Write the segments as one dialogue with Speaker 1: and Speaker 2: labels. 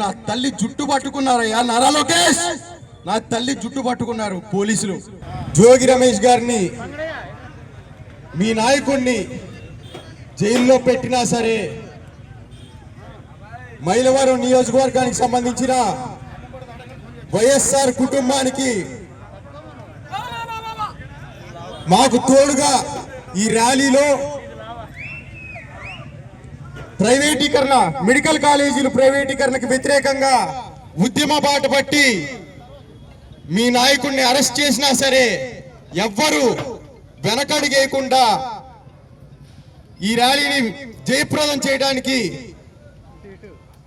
Speaker 1: నా తల్లి జుట్టు పట్టుకున్నారయ్యా. నారా లోకేష్! నా తల్లి జుట్టు పట్టుకున్నారు పోలీసులు. జోగి రమేష్ గారిని మీ నాయకుడిని జైల్లో పెట్టినా సరే మైలవరం నియోజకవర్గానికి సంబంధించిన వైఎస్ఆర్ కుటుంబానికి మాకు తోడుగా ఈ ర్యాలీలో ప్రైవేటీకరణ మెడికల్ కాలేజీలు ప్రైవేటీకరణకు వ్యతిరేకంగా ఉద్యమ బాట పట్టి మీ నాయకుడిని అరెస్ట్ చేసినా సరే ఎవ్వరు వెనకడిగేయకుండా ఈ ర్యాలీని జయప్రదం చేయడానికి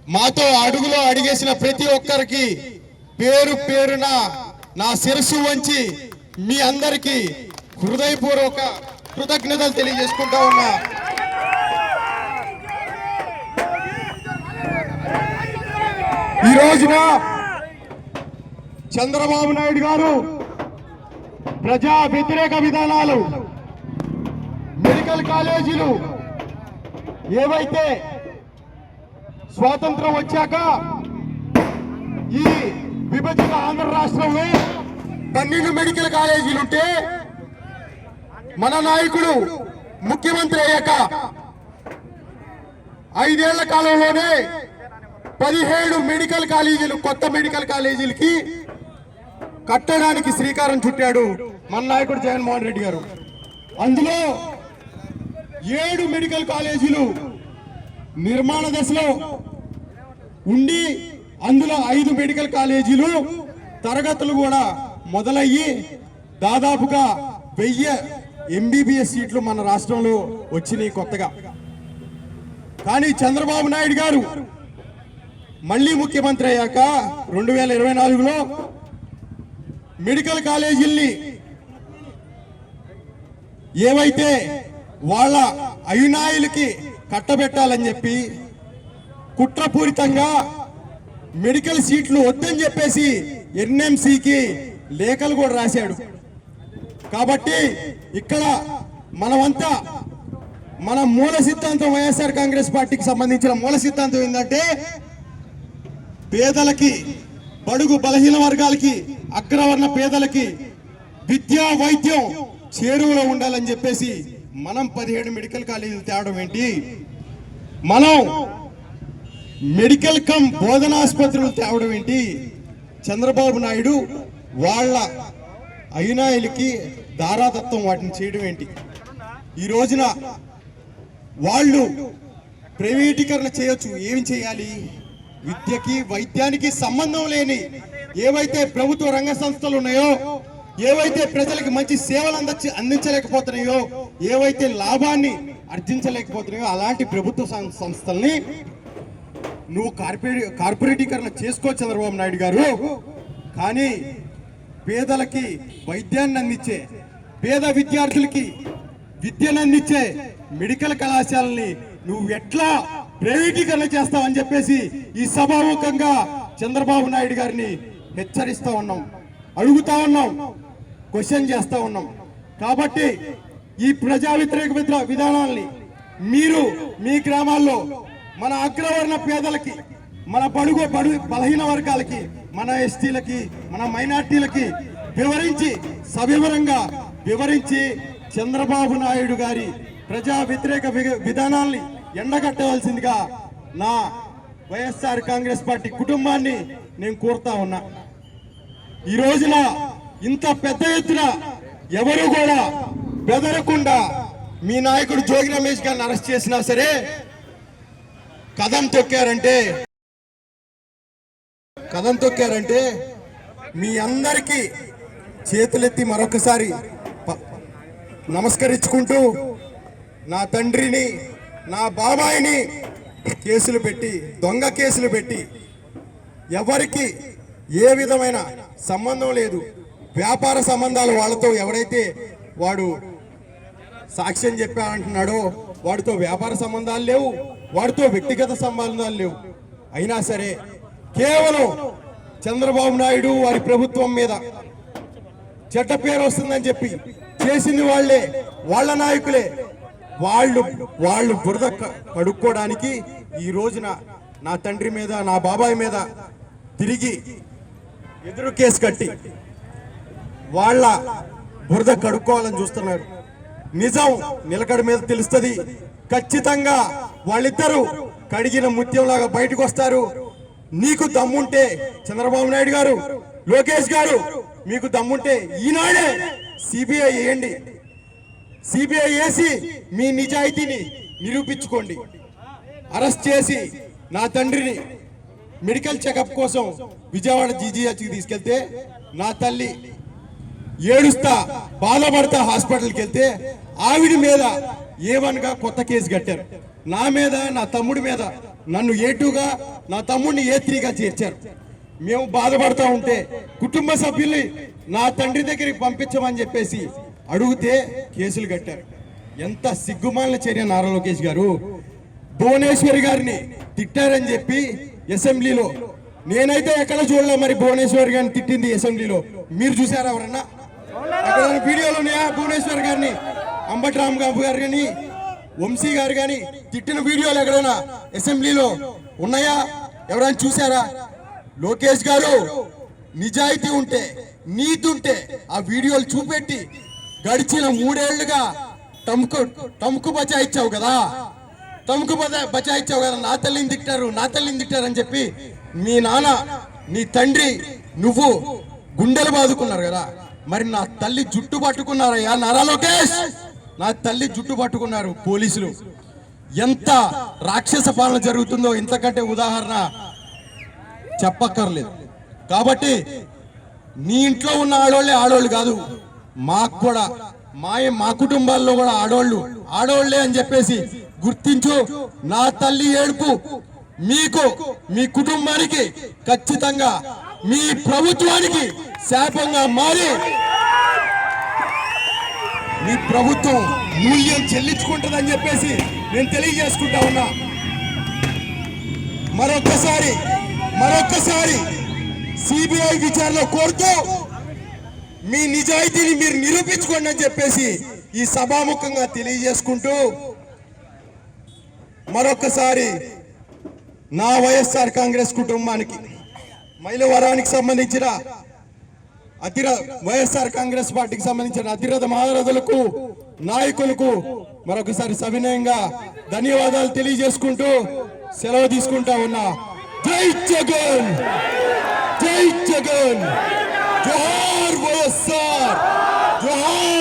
Speaker 1: మాతో అడుగులో అడిగేసిన ప్రతి ఒక్కరికి పేరు పేరున నా శిరస్సు వంచి మీ అందరికీ హృదయపూర్వక కృతజ్ఞతలు తెలియజేసుకుంటా ఉన్నా. ఈ రోజున చంద్రబాబు నాయుడు గారు ప్రజా వ్యతిరేక విధానాలు మెడికల్ కాలేజీలు ఏవైతే స్వాతంత్రం వచ్చాక ఈ విభజిత ఆంధ్ర రాష్ట్రంలో పన్నెండు మెడికల్ కాలేజీలు ఉంటే మన నాయకుడు ముఖ్యమంత్రి అయ్యాక ఐదేళ్ళ కాలంలోనే పదిహేడు మెడికల్ కాలేజీలు కొత్త మెడికల్ కాలేజీలకి కట్టడానికి శ్రీకారం చుట్టాడు మన నాయకుడు జగన్మోహన్ రెడ్డి గారు. అందులో ఏడు మెడికల్ కాలేజీలు నిర్మాణ దశలో ఉండి అందులో ఐదు మెడికల్ కాలేజీలు తరగతులు కూడా మొదలయ్యి దాదాపుగా వెయ్యి ఎంబీబీఎస్ సీట్లు మన రాష్ట్రంలో వచ్చినాయి కొత్తగా. కానీ చంద్రబాబు నాయుడు గారు మళ్ళీ ముఖ్యమంత్రి అయ్యాక రెండు వేల ఇరవై నాలుగులో మెడికల్ కాలేజీల్ని ఏవైతే వాళ్ళ అయునాయులకి కట్టబెట్టాలని చెప్పి కుట్రపూరితంగా మెడికల్ సీట్లు వద్దని చెప్పేసి ఎన్ఎంసికి లేఖలు కూడా రాశాడు. కాబట్టి ఇక్కడ మనమంతా మన మూల సిద్ధాంతం వైఎస్ఆర్ కాంగ్రెస్ పార్టీకి సంబంధించిన మూల సిద్ధాంతం ఏంటంటే పేదలకి బడుగు బలహీన వర్గాలకి అగ్రవర్ణ పేదలకి విద్యా వైద్యం చేరువలో ఉండాలని చెప్పేసి మనం పదిహేడు మెడికల్ కాలేజీలు తేవడం ఏంటి? మనం మెడికల్ కమ్ బోధనాసుపత్రులు తేవడం ఏంటి? చంద్రబాబు నాయుడు వాళ్ళ అయినాయులకి దారాదత్వం వాటిని చేయడం ఏంటి? ఈ రోజున వాళ్ళు ప్రైవేటీకరణ చేయొచ్చు. ఏమి చేయాలి? విద్యకి వైద్యానికి సంబంధం లేని ఏవైతే ప్రభుత్వ రంగ సంస్థలు ఉన్నాయో ఏవైతే ప్రజలకు మంచి సేవలు అందచ్చి అందించలేకపోతున్నాయో ఏవైతే లాభాన్ని ఆర్జించలేకపోతున్నాయో అలాంటి ప్రభుత్వ సం- సంస్థల్ని నువ్వు కార్పొరేట్ కార్పొరేటీకరణ చేసుకో చంద్రబాబు నాయుడు గారు. కానీ పేదలకి వైద్యాన్ని అందించే పేద విద్యార్థులకి విద్యను అందించే మెడికల్ కళాశాలని నువ్వు ఎట్లా ప్రైవేటీకరణ చేస్తామని చెప్పేసి ఈ సభాముఖంగా చంద్రబాబు నాయుడు గారిని హెచ్చరిస్తూ ఉన్నాం అడుగుతా ఉన్నాం క్వశ్చన్ చేస్తూ ఉన్నాం. కాబట్టి ఈ ప్రజా వ్యతిరేక విధానాల్ని మీరు మీ గ్రామాల్లో మన అగ్రవర్ణ పేదలకి మన బడుగు బడు బలహీన వర్గాలకి మన ఎస్టీలకి మన మైనార్టీలకి వివరించి సవివరంగా వివరించి చంద్రబాబు నాయుడు గారి ప్రజా వ్యతిరేక విధానాల్ని ఎండగట్టవలసిందిగా నా వైఎస్ఆర్ కాంగ్రెస్ పార్టీ కుటుంబాన్ని నేను కోరుతా ఉన్నా. ఈ రోజున ఇంత పెద్ద ఎత్తున ఎవరు కూడా బెదరకుండా మీ నాయకుడు జోగి రమేష్ గారిని అరెస్ట్ చేసినా సరే కథం తొక్కారంటే కథం తొక్కారంటే మీ అందరికీ చేతులెత్తి మరొకసారి ప- నమస్కరించుకుంటూ నా తండ్రిని నా బాబాయిని కేసులు పెట్టి దొంగ కేసులు పెట్టి ఎవరికి ఏ విధమైన సంబంధం లేదు. వ్యాపార సంబంధాలు వాళ్ళతో ఎవరైతే వాడు సాక్ష్యం చెప్పారంటున్నాడో వాడితో వ్యాపార సంబంధాలు లేవు వాడితో వ్యక్తిగత సంబంధాలు లేవు. అయినా సరే కేవలం చంద్రబాబు నాయుడు వారి ప్రభుత్వం మీద చెడ్డ పేరు వస్తుందని చెప్పి చేసింది వాళ్ళే వాళ్ళ నాయకులే. వాళ్ళు వాళ్ళు బురద కడుక్కోవడానికి ఈ రోజున నా తండ్రి మీద నా బాబాయ్ మీద తిరిగి ఎదురు కేసు కట్టి వాళ్ళ బురద కడుక్కోవాలని చూస్తున్నారు. నిజం నిలకడ మీద తెలుస్తుంది. ఖచ్చితంగా వాళ్ళిద్దరూ కడిగిన ముత్యంలాగా బయటకు వస్తారు. నీకు దమ్ముంటే చంద్రబాబు నాయుడు గారు లోకేష్ గారు మీకు దమ్ముంటే ఈనాడే సిబిఐ వేయండి. సిబిఐ వేసి మీ నిజాయితీని నిరూపించుకోండి. అరెస్ట్ చేసి నా తండ్రిని మెడికల్ చెకప్ కోసం విజయవాడ జీజీహెచ్కి తీసుకెళ్తే నా తల్లి ఏడుస్తా బాధపడతా హాస్పిటల్కి వెళ్తే ఆవిడ మీద ఏవన్గా కొత్త కేసు కట్టారు. నా మీద నా తమ్ముడి మీద నన్ను ఏ టూగా నా తమ్ముడిని ఏ త్రీగా చేర్చారు. మేము బాధపడతా ఉంటే కుటుంబ సభ్యుల్ని నా తండ్రి దగ్గరికి పంపించమని చెప్పేసి అడిగితే కేసులు కట్టారు. ఎంత సిగ్గుమాలిన చర్య నారా లోకేష్ గారు? భువనేశ్వరి గారిని తిట్టారని చెప్పి అసెంబ్లీలో నేనైతే ఎక్కడ చూడలే మరి భువనేశ్వరి గారిని తిట్టింది అసెంబ్లీలో. మీరు చూసారా ఎవరన్నా? అక్కడ వీడియోలు ఉన్నాయా భువనేశ్వర్ గారిని? అంబట్రామ్ గాబు గారు కానీ వంశీ గారు కానీ తిట్టిన వీడియోలు ఎక్కడైనా అసెంబ్లీలో ఉన్నాయా? ఎవరైనా చూసారా లోకేష్ గారు నిజాయితీ ఉంటే నీతి ఉంటే ఆ వీడియోలు చూపెట్టి గడిచిన మూడేళ్ళుగా తమకు తమకు బచాయిచ్చావు కదా. తమకు బచా- బచాయిచ్చావు కదా. నా తల్లిని తిట్టారు నా తల్లిని తిట్టారు అని చెప్పి మీ నాన్న నీ తండ్రి నువ్వు గుండెలు బాదుకున్నారు కదా. మరి నా తల్లి జుట్టు పట్టుకున్నారయ్యా నారా లోకేష్. నా తల్లి జుట్టు పట్టుకున్నారు పోలీసులు. ఎంత రాక్షస పాలన జరుగుతుందో ఇంతకంటే ఉదాహరణ చెప్పక్కర్లేదు. కాబట్టి నీ ఇంట్లో ఉన్న ఆడోళ్ళే ఆడోళ్ళు కాదు. మాకు కూడా మా మా కుటుంబాల్లో కూడా ఆడోళ్ళు ఆడోళ్ళే అని చెప్పేసి గుర్తించు నా తల్లి ఏడుపు మీకు మీ కుటుంబానికి ఖచ్చితంగా మీ ప్రభుత్వానికి శాపంగా మారి మీ ప్రభుత్వం మూల్యం చెల్లించుకుంటుందని చెప్పేసి నేను తెలియజేసుకుంటా ఉన్నా. మరొక్కసారి మరొక్కసారి సిబిఐ విచారణ కోరుతూ మీ నిజాయితీని మీరు నిరూపించుకోండి అని చెప్పేసి ఈ సభాముఖంగా తెలియజేసుకుంటూ మరొకసారి నా వైఎస్ఆర్ కాంగ్రెస్ కుటుంబానికి మైలవరానికి సంబంధించిన అతిర వైఎస్ఆర్ కాంగ్రెస్ పార్టీకి సంబంధించిన అతిరథ మహారథులకు నాయకులకు మరొకసారి సవినయంగా ధన్యవాదాలు తెలియజేసుకుంటూ సెలవు తీసుకుంటా ఉన్నా. జై జగన్! జై జగన్! জোহার বয়স্যার জোহার